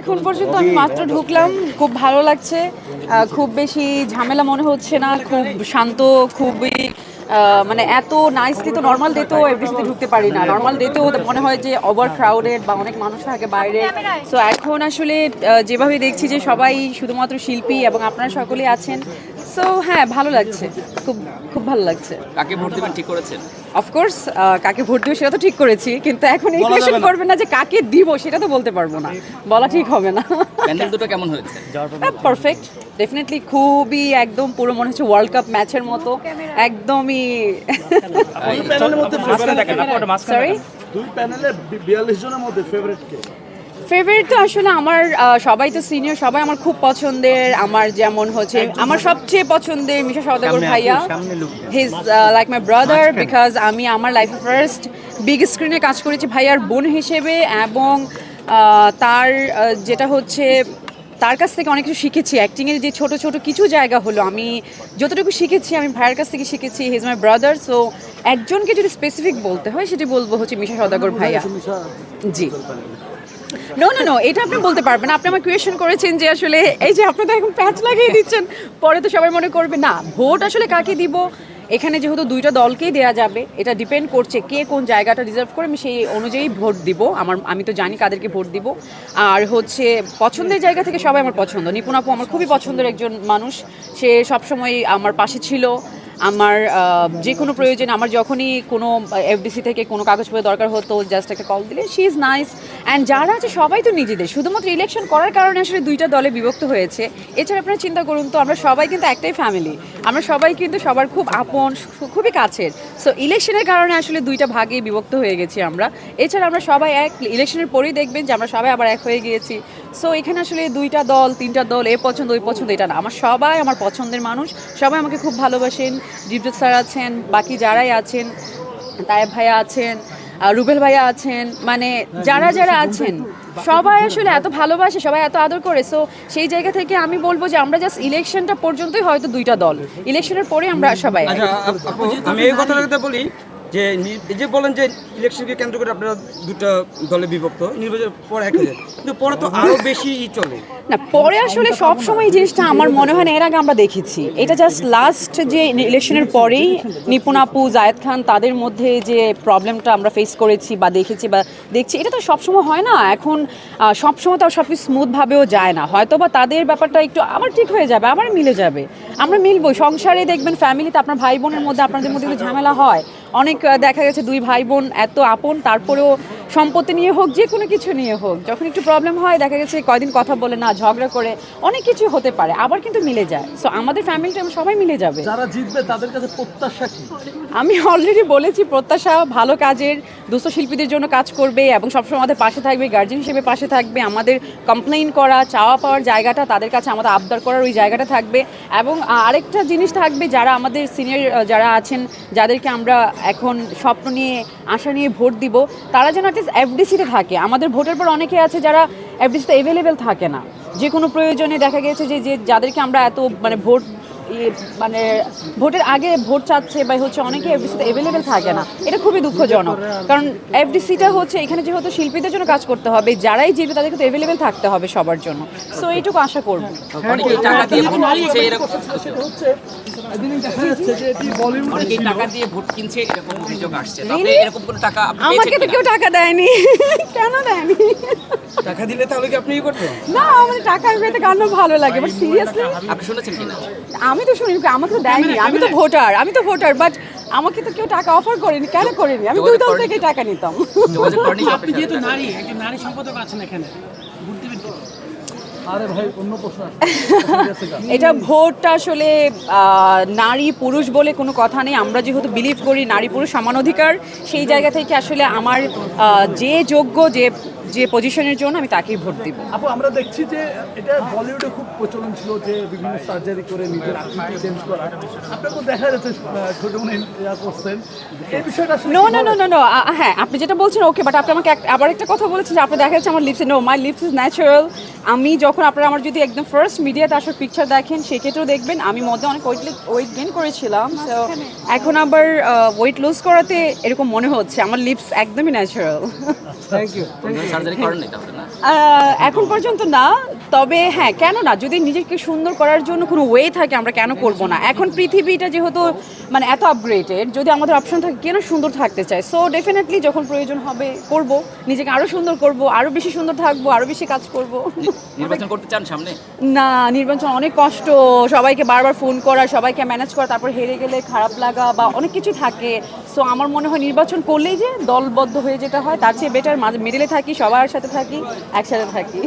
এখন পর্যন্ত আমি মাত্র ঢুকলাম খুব ভালো লাগছে খুব বেশি ঝামেলা মনে হচ্ছে না খুব শান্ত খুবই মানে এত নাইসলি তো নর্মাল ডেতেও এফডিসিতে ঢুকতে পারি না। নর্মাল ডেতেও মনে হয় যে ওভার ক্রাউডেড বা অনেক মানুষ থাকে বাইরে। সো এখন আসলে যেভাবে দেখছি যে সবাই শুধুমাত্র শিল্পী এবং আপনারা সকলেই আছেন সো হ্যাঁ ভালো লাগছে। খুব খুব ভালো লাগছে। কাকে ভোট দেবেন ঠিক করেছেন? অফকোর্স কাকে ভোট দিব সেটা তো ঠিক করেছি কিন্তু এখন এই কোয়েশ্চেন করবেন না। যে কাকে দিব সেটা তো বলতে পারব না। বলা ঠিক হবে না। প্যান্ডেল দুটো কেমন হয়েছে? পারফেক্ট ডেফিনেটলি খুবই একদম পুরো মনে হচ্ছে ওয়ার্ল্ড কাপ ম্যাচের মতো। একদমই প্যানেলের সরি দুই প্যানেলে বিয়াল্লিশ জনের মধ্যে ফেভারিট কে? ফেভারিট তো আসলে আমার সবাই তো সিনিয়র সবাই আমার খুব পছন্দের। আমার যেমন হচ্ছে আমার সবচেয়ে পছন্দের মিশা সওদাগর ভাইয়া। He's like my brother because আমি আমার লাইফে ফার্স্ট বিগ স্ক্রিনে কাজ করেছি ভাইয়ার বোন হিসেবে এবং তার যেটা হচ্ছে তার কাছ থেকে অনেক কিছু শিখেছি। অ্যাক্টিংয়ের যে ছোট ছোট কিছু জায়গা হলো আমি যতটুকু শিখেছি আমি ভাইয়ের কাছ থেকে শিখেছি হিজ মাই ব্রাদার সো একজনকে যদি স্পেসিফিক বলতে হয় সেটি বলব হচ্ছে মিশা সদাগর ভাইয়া। জি। নো নো নো এটা আপনি বলতে পারবেন আপনি আমার কোয়েশন করেছেন যে আসলে এই যে আপনি তো এখন প্যাচ লাগিয়ে দিচ্ছেন, পরে তো সবাই মনে করবে, না, ভোট আসলে কাকে দিব? এখানে যেহেতু দুইটা দলকেই দেয়া যাবে, এটা ডিপেন্ড করছে কে কোন জায়গাটা রিজার্ভ করে, আমি সেই অনুযায়ী ভোট দিব। আমার, আমি তো জানি কাদেরকে ভোট দিব। আর হচ্ছে পছন্দের জায়গা থেকে সবাই আমার পছন্দ। নিপুণ আপু আমার খুবই পছন্দের একজন মানুষ। সে সবসময় আমার পাশে ছিল। আমার যে কোনো প্রয়োজন আমার যখনই কোনো এফডিসি থেকে কোনো কাগজপত্র দরকার হতো জাস্ট একটা কল দিলে শি ইজ নাইস অ্যান্ড যারা আছে, সবাই তো নিজেদের। শুধুমাত্র ইলেকশন করার কারণে আসলে দুইটা দলে বিভক্ত হয়েছে। এছাড়া আপনারা চিন্তা করুন তো, আমরা সবাই কিন্তু একটাই ফ্যামিলি আমরা সবাই কিন্তু সবার খুব আপন খুবই কাছের। সো ইলেকশনের কারণে আসলে দুইটা ভাগে বিভক্ত হয়ে গেছি আমরা। এছাড়া আমরা সবাই এক ইলেকশনের পরেই দেখবেন যে আমরা সবাই আবার এক হয়ে গিয়েছি। সো এখানে আসলে দুইটা দল তিনটা দল এ পছন্দ ওই পছন্দ এটা না। আমার সবাই আমার পছন্দের মানুষ। সবাই আমাকে খুব ভালোবাসেন। দীপজোৎ স্যার আছেন বাকি যারাই আছেন তায়েব ভাইয়া আছেন রুবেল ভাইয়া আছেন মানে যারা যারা আছেন সবাই আসলে এত ভালোবাসে সবাই এত আদর করে। সো সেই জায়গা থেকে আমি বলব যে আমরা জাস্ট ইলেকশনটা পর্যন্তই হয়তো দুইটা দল। ইলেকশনের পরে আমরা সবাই। আচ্ছা আমি এই কথাটা বলি যে এই যে বলেন যে ইলেকশনকে কেন্দ্র করে আপনারা দুটো দলে বিভক্ত, নির্বাচনের পর এক হয়ে কিন্তু পরে তো আরও বেশি চলে। না, পরে আসলে সব সময় জিনিসটা আমার মনে হয় না, এর আগে আমরা দেখেছি। এটা জাস্ট লাস্ট যে ইলেকশনের পরেই নিপুণ আপু, জায়েদ খান, তাদের মধ্যে যে প্রবলেমটা আমরা ফেস করেছি বা দেখেছি বা দেখছি, এটা তো সবসময় হয় না। এখন সবসময় তো সব কিছু স্মুথভাবেও যায় না। হয়তো বা তাদের ব্যাপারটা একটু আবার ঠিক হয়ে যাবে আবার মিলে যাবে। আমরা মিলবো সংসারে দেখবেন ফ্যামিলিতে আপনার ভাই বোনের মধ্যে আপনাদের মধ্যে ঝামেলা হয়। অনেক দেখা গেছে দুই ভাই বোন এত আপন তারপরেও সম্পত্তি নিয়ে হোক যে কোনো কিছু নিয়ে হোক যখন একটু প্রবলেম হয় দেখা গেছে কয়দিন কথা বলে না ঝগড়া করে অনেক কিছু হতে পারে আবার কিন্তু মিলে যায়। সো আমাদের ফ্যামিলিটা সবাই মিলে যাবে। যারা জিতবে তাদের কাছে প্রত্যাশা কি? আমি অলরেডি বলেছি প্রত্যাশা ভালো কাজের দুস্থ শিল্পীদের জন্য কাজ করবে এবং সবসময় আমাদের পাশে থাকবে গার্জেন হিসেবে পাশে থাকবে আমাদের কমপ্লেইন করা চাওয়া পাওয়ার জায়গাটা তাদের কাছে আমাদের আবদার করার ওই জায়গাটা থাকবে। এবং আরেকটা জিনিস থাকবে যারা আমাদের সিনিয়র যারা আছেন যাদেরকে আমরা এখন স্বপ্ন নিয়ে আশা নিয়ে ভোট দিব তারা যেন অ্যাটলিস্ট এফডিসিতে থাকে। আমাদের ভোটের পর অনেকে আছে যারা এফডিসিতে অ্যাভেলেবেল থাকে না। যে কোনো প্রয়োজনে দেখা গেছে যে যে যাদেরকে আমরা এত মানে ভোট মানে ভোটের আগে ভোট চাচ্ছে বা হচ্ছে অনেকে এফডিসিতে অ্যাভেলেবেল থাকে না এটা খুবই দুঃখজনক। কারণ এফডিসিটা হচ্ছে এখানে যেহেতু শিল্পীদের জন্য কাজ করতে হবে যারাই জিতবে তাদেরকে তো অ্যাভেলেবেল থাকতে হবে সবার জন্য। সো এইটুকু আশা করব। অনেকেই টাকা দিয়ে ভোট কিনছে এরকম হচ্ছে। এদিন দেখা যাচ্ছে যে এটি বলিউডে অনেকেই ছিল। টাকা দিয়ে ভোট কিনছে এরকম অভিযোগ আসছে। তো এরকম কোনো টাকা আমাকে তো কেউ টাকা দেয়নি। কেন দেয়নি টাকা দিলে তাহলে কি আপনি ই করতেন না আমার টাকা আমি পেতে গান ভালো লাগে বাট সিরিয়াসলি আপনি শুনেছেন কিনা? আমি তো শুনি আমাকে তো দেয়নি আমি তো ভোটার আমি তো ভোটার বাট আমাকে তো কেউ টাকা অফার করেনি কেন করেনি? আমি দুই দল থেকে টাকা নিতাম। আপনি যেহেতু নারী একজন নারী সম্পাদক আছেন এখানে? এটা ভোটটা আসলে নারী পুরুষ বলে কোনো কথা নেই। আমরা যেহেতু বিলিভ করি নারী পুরুষ সমান অধিকার, সেই জায়গা থেকে আসলে আমার যে যোগ্য, যে যে পজিশনের জন্য আমি তাকেই ভোট দিব। আপু আমরা দেখছি যে এটা বলিউডে খুব প্রচলন ছিল যে বিভিন্ন সার্জারি করে নিজের আকৃতি চেঞ্জ করা। আপনাকে দেখা যাচ্ছে ছোট মনে ইয়া করছেন। এই বিষয়টা no no no no no হ্যাঁ আপনি যেটা বলছেন ওকে বাট আপনি আমাকে আবার একটা কথা বলেছেন যে আপনি দেখা যাচ্ছে আমার lips no my lips is natural আমি যখন আপনারা আমার যদি একদম ফার্স্ট মিডিয়াতে আসার পিকচার দেখেন সেক্ষেত্রেও দেখবেন আমি মধ্যে অনেক ওয়েট ওয়েট গেন করেছিলাম So, এখন আবার ওয়েট লুজ করাতে এরকম মনে হচ্ছে। আমার লিপস একদমই ন্যাচারাল এখন পর্যন্ত না তবে হ্যাঁ কেন না যদি নিজেকে সুন্দর করার জন্য কোনো ওয়ে থাকে আমরা কেন করব না? এখন পৃথিবীটা যেহেতু মানে এত আপগ্রেডেড যদি আমাদের অপশন থাকে কেন সুন্দর থাকতে চাই সো ডেফিনেটলি যখন প্রয়োজন হবে করব। নিজেকে আরও সুন্দর করব আরও বেশি সুন্দর থাকব আরও বেশি কাজ করব। নির্বাচন করতে চান সামনে? না নির্বাচন অনেক কষ্ট সবাইকে বারবার ফোন করা সবাইকে ম্যানেজ করা তারপর হেরে গেলে খারাপ লাগা বা অনেক কিছু থাকে। সো আমার মনে হয় নির্বাচন করলেই যে দলবদ্ধ হয়ে যেটা হয় তার চেয়ে বেটার মাঝে মিডিলে থাকি সবার সাথে থাকি একসাথে থাকি।